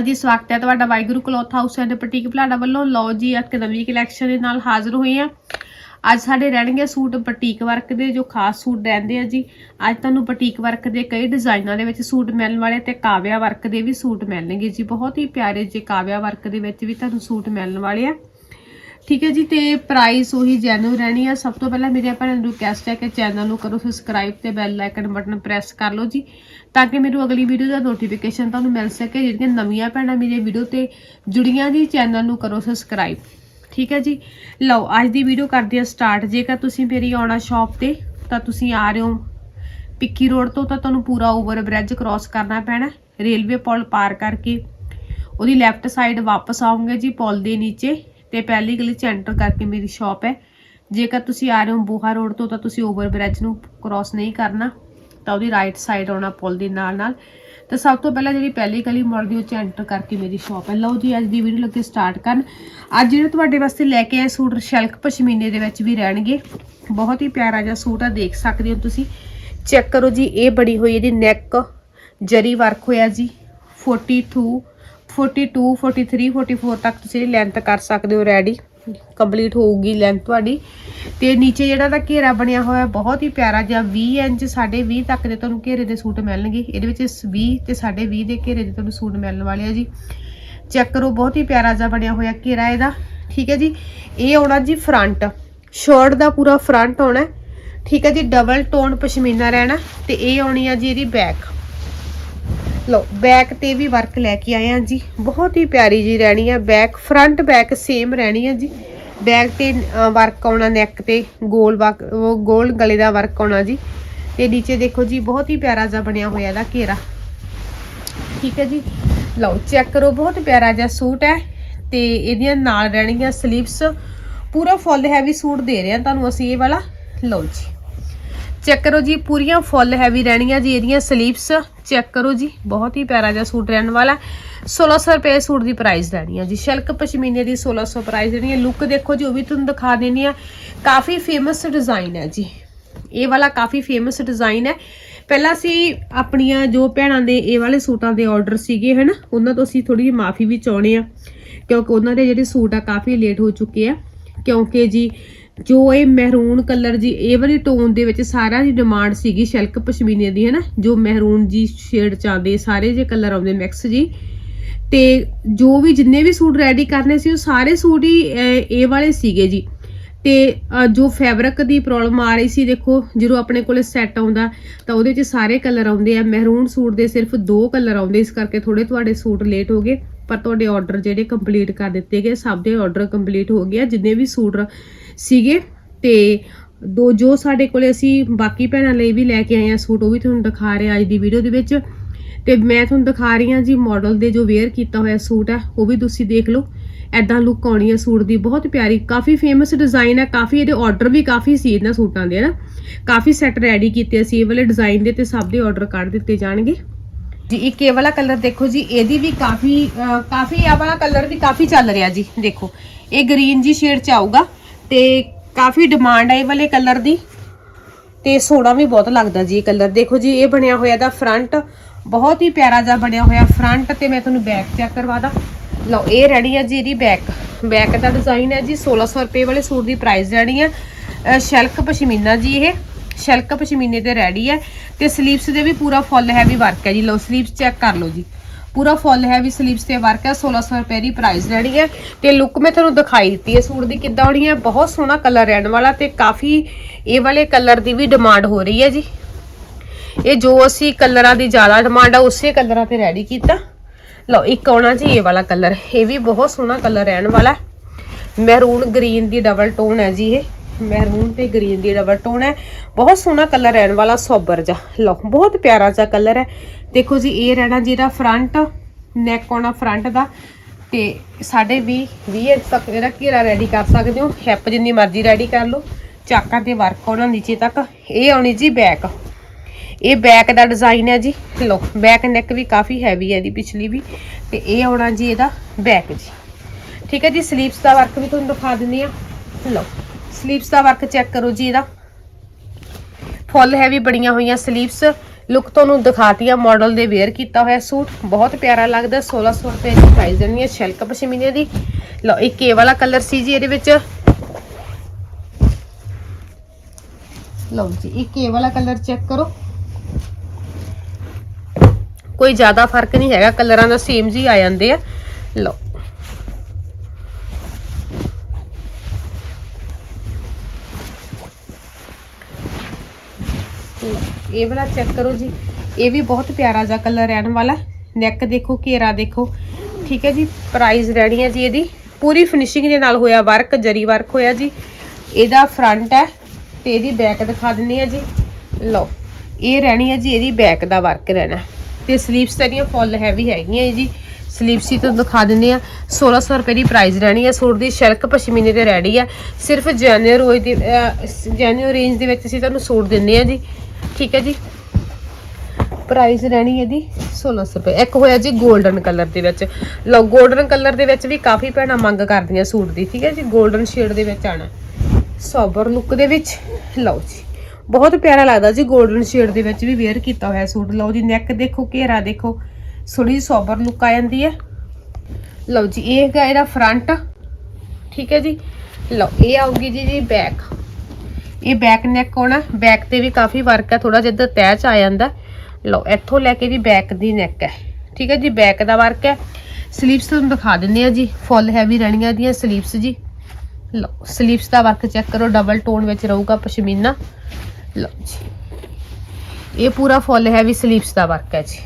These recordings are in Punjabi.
ਜੀ, ਸਵਾਗਤ ਹੈ ਤੁਹਾਡਾ Waheguru cloth house and boutique Bhalada ਵੱਲੋਂ। ਲੋ ਜੀ ਇੱਕ ਨਵੀਂ ਕਲੈਕਸ਼ਨ ਦੇ ਨਾਲ ਹਾਜ਼ਰ ਹੋਏ ਆ ਅੱਜ ਸਾਡੇ ਰਹਿਣਗੇ ਸੂਟ ਬੁਟੀਕ ਵਰਕ ਦੇ, ਜੋ ਖਾਸ ਸੂਟ ਰਹਿੰਦੇ ਆ ਜੀ। ਅੱਜ ਤੁਹਾਨੂੰ ਬੁਟੀਕ ਵਰਕ ਦੇ ਕਈ ਡਿਜ਼ਾਈਨਾਂ ਦੇ ਵਿੱਚ ਸੂਟ ਮਿਲਣ ਵਾਲੇ ਤੇ ਕਾਵਿਆ ਵਰਕ ਦੇ ਵੀ ਸੂਟ ਮਿਲਣਗੇ ਜੀ। ਬਹੁਤ ਹੀ ਪਿਆਰੇ ਜੇ ਕਾਵਿਆ ਵਰਕ ਦੇ ਵਿੱਚ ਵੀ ਤੁਹਾਨੂੰ ਸੂਟ ਮਿਲਣ ਵਾਲੇ ਆ। ਠੀਕ ਹੈ ਜੀ, ਤੇ ਪ੍ਰਾਈਸ ਉਹੀ ਜੈਨੂਨ ਰਹਿਣੀ ਆ। ਸਭ ਤੋਂ ਪਹਿਲਾਂ ਮੇਰੇ ਭੈਣਾਂ ਨੂੰ ਰਿਕਵੈਸਟ ਹੈ ਕਿ ਚੈਨਲ ਨੂੰ ਕਰੋ ਸਬਸਕ੍ਰਾਈਬ ਤੇ ਬੈਲ ਆਈਕਨ ਬਟਨ ਪ੍ਰੈਸ ਕਰ ਲਓ ਜੀ, ਤਾਂ ਕਿ ਮੈਨੂੰ ਅਗਲੀ ਵੀਡੀਓ ਦਾ ਨੋਟੀਫਿਕੇਸ਼ਨ ਤੁਹਾਨੂੰ ਮਿਲ ਸਕੇ, ਜਿਹੜੀਆਂ ਨਵੀਆਂ ਭੈਣਾਂ ਮੇਰੇ ਵੀਡੀਓ ਤੇ ਜੁੜੀਆਂ ਜੀ ਚੈਨਲ ਨੂੰ ਕਰੋ ਸਬਸਕ੍ਰਾਈਬ ਠੀਕ ਹੈ ਜੀ? ਲਓ, ਅੱਜ ਦੀ ਵੀਡੀਓ ਕਰਦੇ ਆ ਸਟਾਰਟ ਜੇਕਰ ਤੁਸੀਂ ਮੇਰੀ ਆਉਣਾ ਸ਼ਾਪ ਤੇ, ਤਾਂ ਤੁਸੀਂ ਆ ਰਹੇ ਹੋ ਪਿੱਕੀ ਰੋਡ ਤੋਂ, ਤਾਂ ਤੁਹਾਨੂੰ ਪੂਰਾ ਓਵਰ ਬ੍ਰਿਜ ਕ੍ਰਾਸ ਕਰਨਾ ਪੈਣਾ। ਰੇਲਵੇ ਪੁਲ ਪਾਰ ਕਰਕੇ, ਉਹਦੀ ਲੈਫਟ ਸਾਈਡ ਵਾਪਸ ਆਉਂਗੇ ਜੀ, ਪੁਲ ਦੇ ਨੀਚੇ। ਤੇ ਪਹਿਲੀ ਗਲੀ ਚ ਐਂਟਰ ਕਰਕੇ ਮੇਰੀ ਸ਼ਾਪ ਹੈ। ਜੇਕਰ ਤੁਸੀਂ ਆ ਰਹੇ ਹੋ ਬੋਹਾ ਰੋਡ ਤੋਂ, ਤਾਂ ਤੁਸੀਂ ਓਵਰ ਬ੍ਰਿਜ ਨੂੰ ਕ੍ਰਾਸ ਨਹੀਂ ਕਰਨਾ। ਤਾਂ ਉਹਦੀ ਰਾਈਟ ਸਾਈਡ ਆਉਣਾ ਪੁਲ ਦੇ ਨਾਲ ਨਾਲ ਤਾਂ ਸਭ ਤੋਂ ਪਹਿਲਾਂ ਜਿਹੜੀ ਪਹਿਲੀ ਗਲੀ ਮੁੜਦੀ, ਉਹ ਚ ਐਂਟਰ ਕਰਕੇ ਮੇਰੀ ਸ਼ਾਪ ਹੈ। ਲਓ ਜੀ, ਅੱਜ ਦੀ ਵੀਡੀਓ ਲੱਗੇ ਸਟਾਰਟ ਕਰਨ। ਅੱਜ ਜਿਹੜੇ ਤੁਹਾਡੇ ਵਾਸਤੇ ਲੈ ਕੇ ਆਏ ਸੂਟ, ਸ਼ਲਕ ਪਸ਼ਮੀਨੇ ਦੇ ਵਿੱਚ ਵੀ ਰਹਿਣਗੇ। ਬਹੁਤ ਹੀ ਪਿਆਰਾ ਜਿਹਾ ਸੂਟ ਆ, ਦੇਖ ਸਕਦੇ ਹੋ ਤੁਸੀਂ। ਚੈੱਕ ਕਰੋ ਜੀ, ਇਹ ਬੜੀ ਹੋਈ ਇਹਦੀ ਨੈਕ ਜਰੀ ਵਰਕ ਹੋਇਆ ਜੀ। 42 42 43 44 ਤੱਕ ਤੁਸੀਂ ਲੈਂਥ ਕਰ ਸਕਦੇ ਹੋ ਰੈਡੀ ਕੰਪਲੀਟ ਹੋਊਗੀ ਲੈਂਥ ਤੁਹਾਡੀ। ਤੇ ਨੀਚੇ ਜਿਹੜਾ ਦਾ ਘੇਰਾ ਬਣਿਆ ਹੋਇਆ, ਬਹੁਤ ਹੀ ਪਿਆਰਾ ਜਿਹਾ 20 ਇੰਚ ਸਾਡੇ 20 ਤੱਕ ਦੇ ਤੁਹਾਨੂੰ ਘੇਰੇ ਦੇ ਸੂਟ ਮਿਲਣਗੇ। ਇਹਦੇ ਵਿੱਚ 20 ਤੇ ਸਾਡੇ 20 ਦੇ ਘੇਰੇ ਦੇ ਤੁਹਾਨੂੰ ਸੂਟ ਮਿਲਣ ਵਾਲੇ ਆ ਜੀ। ਚੈੱਕ ਕਰੋ, ਬਹੁਤ ਹੀ ਪਿਆਰਾ ਜਿਹਾ ਬਣਿਆ ਹੋਇਆ ਘੇਰਾ ਇਹਦਾ। ਠੀਕ ਹੈ ਜੀ? ਇਹ ਆਉਣਾ ਜੀ ਫਰੰਟ ਸ਼ਰਟ ਦਾ ਪੂਰਾ ਫਰੰਟ ਆਉਣਾ। ਠੀਕ ਹੈ ਜੀ? ਡਬਲ ਟੋਨ ਪਸ਼ਮੀਨਾ ਰਹਿਣਾ। ਤੇ ਇਹ ਆਉਣੀ ਆ ਜੀ ਇਹਦੀ ਬੈਕ ਲਓ ਬੈਕ ਤੇ ਵੀ ਵਰਕ ਲੈ ਕੇ ਆਏ ਆ ਜੀ। ਬਹੁਤ ਹੀ ਪਿਆਰੀ ਜੀ ਰਹਿਣੀ ਆ ਬੈਕ ਫਰੰਟ ਬੈਕ ਸੇਮ ਰਹਿਣੀ ਆ ਜੀ। ਬੈਕ ਤੇ ਵਰਕ ਆਉਣਾ ਨੈਕ ਤੇ ਗੋਲ ਵਰਕ ਉਹ ਗੋਲ ਗਲੇ ਦਾ ਵਰਕ ਆਉਣਾ ਜੀ। ਤੇ ਨੀਚੇ ਦੇਖੋ ਜੀ, ਬਹੁਤ ਹੀ ਪਿਆਰਾ ਜਿਹਾ ਬਣਿਆ ਹੋਇਆ ਇਹਦਾ ਘੇਰਾ। ਠੀਕ ਹੈ ਜੀ। ਲਓ ਚੈੱਕ ਕਰੋ, ਬਹੁਤ ਪਿਆਰਾ ਜਿਹਾ ਸੂਟ ਹੈ। ਤੇ ਇਹਦੀਆਂ ਨਾਲ ਰਹਿਣਗੀਆਂ ਸਲੀਵਸ ਪੂਰਾ ਫੁੱਲ ਹੈਵੀ ਸੂਟ ਦੇ ਰਹੇ ਆ ਤੁਹਾਨੂੰ ਅਸੀਂ ਇਹ ਵਾਲਾ। ਲਓ ਜੀ। ਚੈੱਕ ਕਰੋ ਜੀ, ਪੂਰੀਆਂ ਫੁੱਲ ਹੈਵੀ ਰਹਿਣੀਆਂ ਜੀ ਇਹਦੀਆਂ ਸਲੀਵਸ ਚੈੱਕ ਕਰੋ ਜੀ, ਬਹੁਤ ਹੀ ਪਿਆਰਾ ਜਿਹਾ ਸੂਟ ਰਹਿਣ ਵਾਲਾ 1600 ਰੁਪਏ ਸੂਟ ਦੀ ਪ੍ਰਾਈਸ ਰਹਿਣੀ ਹੈ ਜੀ। ਸ਼ਲਕ ਪਸ਼ਮੀਨੇ ਦੀ 1600 ਪ੍ਰਾਈਸ ਦੇਣੀ ਹੈ। ਲੁੱਕ ਦੇਖੋ ਜੀ, ਉਹ ਵੀ ਤੁਹਾਨੂੰ ਦਿਖਾ ਦੇਣੀ ਆ ਕਾਫੀ ਫੇਮਸ ਡਿਜ਼ਾਈਨ ਹੈ ਜੀ। ਇਹ ਵਾਲਾ ਕਾਫੀ ਫੇਮਸ ਡਿਜ਼ਾਈਨ ਹੈ। ਪਹਿਲਾਂ ਅਸੀਂ ਆਪਣੀਆਂ ਜੋ ਭੈਣਾਂ ਦੇ ਇਹ ਵਾਲੇ ਸੂਟਾਂ ਦੇ ਆਰਡਰ ਸੀਗੇ, ਹਨਾ, ਉਹਨਾਂ ਤੋਂ ਅਸੀਂ ਥੋੜੀ ਜਿਹੀ ਮਾਫੀ ਵੀ ਚਾਹੁੰਦੇ ਆ ਕਿਉਂਕਿ ਉਹਨਾਂ ਦੇ ਜਿਹੜੇ ਸੂਟ ਆ, ਕਾਫੀ ਲੇਟ ਹੋ ਚੁੱਕੇ ਆ। ਕਿਉਂਕਿ ਜੀ ਜੋ ਇਹ ਮਹਿਰੂਨ ਕਲਰ ਜੀ, ਇਹ ਵਾਲੀ ਟੋਨ ਦੇ ਵਿੱਚ ਸਾਰਾ ਦੀ ਡਿਮਾਂਡ ਸੀਗੀ ਸ਼ਲਕ ਪਸ਼ਮੀਨੇ ਦੀ ਹੈ ਨਾ ਜੋ ਮਹਿਰੂਨ ਜੀ ਸ਼ੇਡ ਚ ਆਉਂਦੇ, ਸਾਰੇ ਜੇ ਕਲਰ ਆਉਂਦੇ ਮਿਕਸ ਜੀ। ਤੇ ਜੋ ਵੀ ਜਿੰਨੇ ਵੀ ਸੂਟ ਰੈਡੀ ਕਰਨੇ ਸੀ, ਉਹ ਸਾਰੇ ਸੂਟ ਹੀ ਇਹ ਵਾਲੇ ਸੀਗੇ ਜੀ। ਤੇ ਜੋ ਫੈਬਰਿਕ ਦੀ ਪ੍ਰੋਬਲਮ ਆ ਰਹੀ ਸੀ, ਦੇਖੋ, ਜਦੋਂ ਆਪਣੇ ਕੋਲੇ ਸੈੱਟ ਆਉਂਦਾ, ਤਾਂ ਉਹਦੇ ਵਿੱਚ ਸਾਰੇ ਕਲਰ ਆਉਂਦੇ ਆ। ਮਹਿਰੂਨ ਸੂਟ ਦੇ ਸਿਰਫ ਦੋ ਕਲਰ ਆਉਂਦੇ, ਇਸ ਕਰਕੇ ਥੋੜੇ ਤੁਹਾਡੇ ਸੂਟ ਲੇਟ ਹੋ ਗਏ, ਪਰ ਤੁਹਾਡੇ ਆਰਡਰ ਜਿਹੜੇ ਕੰਪਲੀਟ ਕਰ ਦਿੱਤੇ ਗਏ, ਸਭ ਦੇ ਆਰਡਰ ਕੰਪਲੀਟ ਹੋ ਗਏ ਆ। ਜਿੰਨੇ ਵੀ ਸੂਟ ਸੀਗੇ ਤੇ ਦੋ ਜੋ ਸਾਡੇ ਕੋਲੇ ਅਸੀਂ ਬਾਕੀ ਭੈਣਾਂ ਲਈ ਵੀ ਲੈ ਕੇ ਆਏ ਆ ਸੂਟ, ਉਹ ਵੀ ਤੁਹਾਨੂੰ ਦਿਖਾ ਰਹੇ ਆ ਅੱਜ ਦੀ ਵੀਡੀਓ ਦੇ ਵਿੱਚ। ਤੇ ਮੈਂ ਤੁਹਾਨੂੰ ਦਿਖਾ ਰਹੀ ਹਾਂ ਜੀ ਮਾਡਲ ਦੇ ਜੋ ਵੇਅਰ ਕੀਤਾ ਹੋਇਆ ਸੂਟ ਹੈ ਉਹ ਵੀ ਤੁਸੀਂ ਦੇਖ ਲਓ। ਐਦਾਂ ਲੁੱਕ ਆਉਣੀ ਹੈ ਸੂਟ ਦੀ, ਬਹੁਤ ਪਿਆਰੀ, ਕਾਫੀ ਫੇਮਸ ਡਿਜ਼ਾਈਨ ਹੈ ਕਾਫੀ ਇਹਦੇ ਆਰਡਰ ਵੀ ਕਾਫੀ ਸੀ ਇਹਨਾਂ ਸੂਟਾਂ ਦੇ ਨਾ ਕਾਫੀ ਸੈੱਟ ਰੈਡੀ ਕੀਤੇ ਸੀ ਇਹ ਵਾਲੇ ਡਿਜ਼ਾਈਨ ਦੇ ਤੇ ਸਭ ਦੇ ਆਰਡਰ ਕੱਢ ਦਿੱਤੇ ਜਾਣਗੇ। ਜੀ, ਇੱਕ ਇਹ ਵਾਲਾ ਕਲਰ ਦੇਖੋ ਜੀ, ਇਹਦੀ ਵੀ ਕਾਫੀ ਕਾਫੀ ਆ ਵਾਲਾ ਕਲਰ ਵੀ ਕਾਫੀ ਚੱਲ ਰਿਹਾ ਜੀ, ਦੇਖੋ। ਇਹ ਗ੍ਰੀਨ ਜੀ ਸ਼ੇਡ ਚ ਆਊਗਾ। ਤੇ ਕਾਫੀ ਡਿਮਾਂਡ ਹੈ ਇਹ ਵਾਲੇ ਕਲਰ ਦੀ। ਤੇ ਸੋਹਣਾ ਵੀ ਬਹੁਤ ਲੱਗਦਾ ਜੀ ਇਹ ਕਲਰ ਦੇਖੋ ਜੀ, ਇਹ ਬਣਿਆ ਹੋਇਆ ਦਾ ਫਰੰਟ ਬਹੁਤ ਹੀ ਪਿਆਰਾ ਜਿਹਾ ਬਣਿਆ ਹੋਇਆ ਫਰੰਟ ਤੇ ਮੈਂ ਤੁਹਾਨੂੰ ਬੈਕ ਚੈੱਕ ਕਰਵਾ ਦਾਂ। ਲਓ, ਇਹ ਰੈਡੀ ਹੈ ਜੀ ਇਹਦੀ ਬੈਕ ਬੈਕ ਦਾ ਡਿਜ਼ਾਈਨ ਹੈ ਜੀ 1600 ਰੁਪਏ ਵਾਲੇ ਸੂਟ ਦੀ ਪ੍ਰਾਈਸ ਰੈਡੀ ਹੈ ਅਹ ਸ਼ਲਕ ਪਸ਼ਮੀਨਾ ਜੀ ਇਹ। ਸ਼ਲਕ ਪਸ਼ਮੀਨੇ ਤੇ ਰੈਡੀ ਹੈ ਤੇ ਸਲੀਵਸ ਦੇ ਵੀ ਪੂਰਾ ਫੁੱਲ ਹੈਵੀ ਵਰਕ ਹੈ ਜੀ। ਲਓ ਸਲੀਵਸ ਚੈੱਕ ਕਰ ਲਓ ਜੀ। ਪੂਰਾ ਫੁੱਲ ਹੈ ਵੀ ਸਲੀਵਸ ਤੇ ਵਰਕ ਹੈ 1600 ਰੁਪਏ ਦੀ ਪ੍ਰਾਈਸ ਰਹਿਣੀ ਹੈ। ਤੇ ਲੁੱਕ ਮੈਂ ਤੁਹਾਨੂੰ ਦਿਖਾਈ ਦਿੱਤੀ ਹੈ, ਸੂਟ ਦੀ ਕਿੱਦਾਂ ਹੋਣੀ ਹੈ, ਬਹੁਤ ਸੋਹਣਾ ਕਲਰ ਰਹਿਣ ਵਾਲਾ ਤੇ ਕਾਫੀ ਇਹ ਵਾਲੇ ਕਲਰ ਦੀ ਵੀ ਡਿਮਾਂਡ ਹੋ ਰਹੀ ਹੈ ਜੀ। ਇਹ ਜੋ ਅਸੀਂ ਕਲਰਾਂ ਦੀ ਜ਼ਿਆਦਾ ਡਿਮਾਂਡ ਆ, ਉਸੇ ਕਲਰਾਂ ਤੇ ਰੈਡੀ ਕੀਤਾ। ਲਓ, ਇੱਕ ਆਉਣਾ ਜੀ, ਇਹ ਵਾਲਾ ਕਲਰ ਇਹ ਵੀ ਬਹੁਤ ਸੋਹਣਾ ਕਲਰ ਰਹਿਣ ਵਾਲਾ। ਮਹਿਰੂਨ ਗ੍ਰੀਨ ਦੀ ਡਬਲ ਟੋਨ ਹੈ ਜੀ ਇਹ। ਮਹਿਰੂਨ ਤੇ ਗ੍ਰੀਨ ਦੀ ਡਬਲ ਟੋਨ ਹੈ। ਬਹੁਤ ਸੋਹਣਾ ਕਲਰ ਰਹਿਣ ਵਾਲਾ ਸੋਬਰ ਜਿਹਾ। ਲਓ, ਬਹੁਤ ਪਿਆਰਾ ਜਿਹਾ ਕਲਰ ਹੈ। ਦੇਖੋ ਜੀ, ਇਹ ਰਹਿਣਾ ਜੀ ਇਹਦਾ ਫਰੰਟ ਨੈਕ ਆਉਣਾ ਫਰੰਟ ਦਾ। ਤੇ ਸਾਡੇ 20 20 ਇੰਚ ਤੱਕ ਇਹਦਾ ਘੇਰਾ ਰੈਡੀ ਕਰ ਸਕਦੇ ਹੋ। ਹੈਪ ਜਿੰਨੀ ਮਰਜ਼ੀ ਰੈਡੀ ਕਰ ਲਓ। ਚਾਕਾਂ ਤੇ ਵਰਕ ਆਉਣਾ ਨੀਚੇ ਤੱਕ। ਇਹ ਆਉਣੀ ਜੀ ਬੈਕ ਇਹ ਬੈਕ ਦਾ ਡਿਜ਼ਾਈਨ ਹੈ ਜੀ। ਲਓ ਬੈਕ ਨੈਕ ਵੀ ਕਾਫੀ ਹੈਵੀ ਹੈ ਇਹਦੀ, ਪਿਛਲੀ ਵੀ। ਤੇ ਇਹ ਆਉਣਾ ਜੀ ਇਹਦਾ ਬੈਕ ਜੀ। ਠੀਕ ਹੈ ਜੀ ਸਲੀਵਸ ਦਾ ਵਰਕ ਵੀ ਤੁਹਾਨੂੰ ਦਿਖਾ ਦਿੰਦੀ ਆ ਲਓ। ਸਲੀਵਸ ਦਾ ਵਰਕ ਚੈੱਕ ਕਰੋ ਜੀ ਇਹਦਾ। ਫੁੱਲ ਹੈਵੀ ਬੜੀਆਂ ਹੋਈਆਂ ਸਲੀਵਸ ਲੁੱਕ ਤੁਹਾਨੂੰ ਦਿਖਾਤੀ ਆ ਮਾਡਲ ਦੇ ਵੇਅਰ ਕੀਤਾ ਹੋਇਆ ਸੂਟ। ਬਹੁਤ ਪਿਆਰਾ ਲੱਗਦਾ 1600 ਰੁਪਏ ਦੀ ਪ੍ਰਾਈਸ ਦੇਣੀ ਹੈ ਸ਼ਿਲਕ ਪਸ਼ਮੀਨੇ ਦੀ। ਲਓ, ਇੱਕ ਇਹ ਵਾਲਾ ਕਲਰ ਸੀ ਜੀ ਇਹਦੇ ਵਿੱਚ। ਲਓ ਜੀ, ਇੱਕ ਇਹ ਵਾਲਾ ਕਲਰ ਚੈੱਕ ਕਰੋ। ਕੋਈ ਜ਼ਿਆਦਾ ਫ਼ਰਕ ਨਹੀਂ ਹੈਗਾ ਕਲਰਾਂ ਦਾ ਸੇਮ ਜੀ ਆ ਜਾਂਦੇ ਆ। ਲਓ ਇਹ ਵਾਲਾ ਚੈੱਕ ਕਰੋ ਜੀ। ਇਹ ਵੀ ਬਹੁਤ ਪਿਆਰਾ ਜਿਹਾ ਕਲਰ ਰਹਿਣ ਵਾਲਾ। ਨੈਕ ਦੇਖੋ, ਘੇਰਾ ਦੇਖੋ। ਠੀਕ ਹੈ ਜੀ ਪ੍ਰਾਈਸ ਰਹਿਣੀ ਹੈ ਜੀ ਇਹਦੀ। ਪੂਰੀ ਫਿਨਿਸ਼ਿੰਗ ਦੇ ਨਾਲ ਹੋਇਆ ਵਰਕ ਜਰੀ ਵਰਕ ਹੋਇਆ ਜੀ। ਇਹਦਾ ਫਰੰਟ ਹੈ ਤੇ ਇਹਦੀ ਬੈਕ ਦਿਖਾ ਦਿੰਨੀ ਆ ਜੀ। ਲਓ, ਇਹ ਰਹਿਣੀ ਹੈ ਜੀ, ਇਹਦੀ ਬੈਕ ਦਾ ਵਰਕ ਰਹਿਣਾ। ਤੇ ਸਲੀਵਸ ਤੇਰੀਆਂ ਫੁੱਲ ਹੈਵੀ ਹੈਗੀਆਂ ਜੀ। ਸਲੀਵਸ ਹੀ ਤੁਹਾਨੂੰ ਦਿਖਾ ਦਿੰਨੇ ਆ 1600 ਰੁਪਏ ਦੀ ਪ੍ਰਾਈਸ ਰਹਿਣੀ ਹੈ। ਸੂਟ ਦੀ ਸ਼ਰਕ ਪਸ਼ਮੀਨੇ ਤੇ ਰੈਡੀ ਆ। ਸਿਰਫ ਜੈਨੂਅਰ ਰੋਜ਼ ਦੀ ਜੈਨੂਅਰ ਰੇਂਜ ਦੇ ਵਿੱਚ ਅਸੀਂ ਤੁਹਾਨੂੰ ਸੂਟ ਦਿੰਨੇ ਆ ਜੀ। ਠੀਕ ਹੈ ਜੀ। ਪ੍ਰਾਈਸ ਰਹਿਣੀ ਇਹਦੀ 1600 ਰੁਪਏ। ਇੱਕ ਹੋਇਆ ਜੀ 골ਡਨ ਕਲਰ ਦੇ ਵਿੱਚ। ਲਓ 골ਡਨ ਕਲਰ ਦੇ ਵਿੱਚ ਵੀ ਕਾਫੀ ਭੈਣਾਂ ਮੰਗ ਕਰਦੀਆਂ ਸੂਟ ਦੀ, ਠੀਕ ਹੈ ਜੀ। 골ਡਨ ਸ਼ੇਡ ਦੇ ਵਿੱਚ ਆਣਾ। ਸੋਬਰ ਲੁੱਕ ਦੇ ਵਿੱਚ, ਲਓ ਜੀ। ਬਹੁਤ ਪਿਆਰਾ ਲੱਗਦਾ ਜੀ 골ਡਨ ਸ਼ੇਡ ਦੇ ਵਿੱਚ ਵੀ ਵੇਅਰ ਕੀਤਾ ਹੋਇਆ ਸੂਟ। ਲਓ ਜੀ ਨੈਕ ਦੇਖੋ, ਘੇਰਾ ਦੇਖੋ। ਥੋੜੀ ਸੋਬਰ ਲੁੱਕ ਆ ਜਾਂਦੀ ਹੈ। ਲਓ ਜੀ, ਇਹ ਹੈਗਾ ਇਹਦਾ ਫਰੰਟ ਠੀਕ ਹੈ ਜੀ। ਲਓ, ਇਹ ਆਉਗੀ ਜੀ ਜੀ ਬੈਕ ਇਹ ਬੈਕ ਨੈਕ ਹੋਣਾ ਬੈਕ ਤੇ ਵੀ ਕਾਫੀ ਵਰਕ ਹੈ ਥੋੜਾ ਜਿਹਾ ਤੈਅ ਚ ਆ ਜਾਂਦਾ। ਲਓ, ਇੱਥੋਂ ਲੈ ਕੇ ਜੀ ਬੈਕ ਦੀ ਨੈਕ ਹੈ ਠੀਕ ਹੈ ਜੀ ਬੈਕ ਦਾ ਵਰਕ ਹੈ ਸਲੀਵਸ ਤੁਹਾਨੂੰ ਦਿਖਾ ਦਿੰਦੇ ਆ ਜੀ ਫੁੱਲ ਹੈਵੀ ਰਹਿਣੀਆਂ ਦੀਆਂ ਸਲੀਵਸ ਜੀ। ਲਓ ਸਲੀਵਸ ਦਾ ਵਰਕ ਚੈੱਕ ਕਰੋ ਡਬਲ ਟੋਨ ਵਿੱਚ ਰਹੂਗਾ ਪਸ਼ਮੀਨਾ। ਲਓ ਜੀ। ਇਹ ਪੂਰਾ ਫੁੱਲ ਹੈਵੀ ਸਲੀਵਸ ਦਾ ਵਰਕ ਹੈ ਜੀ।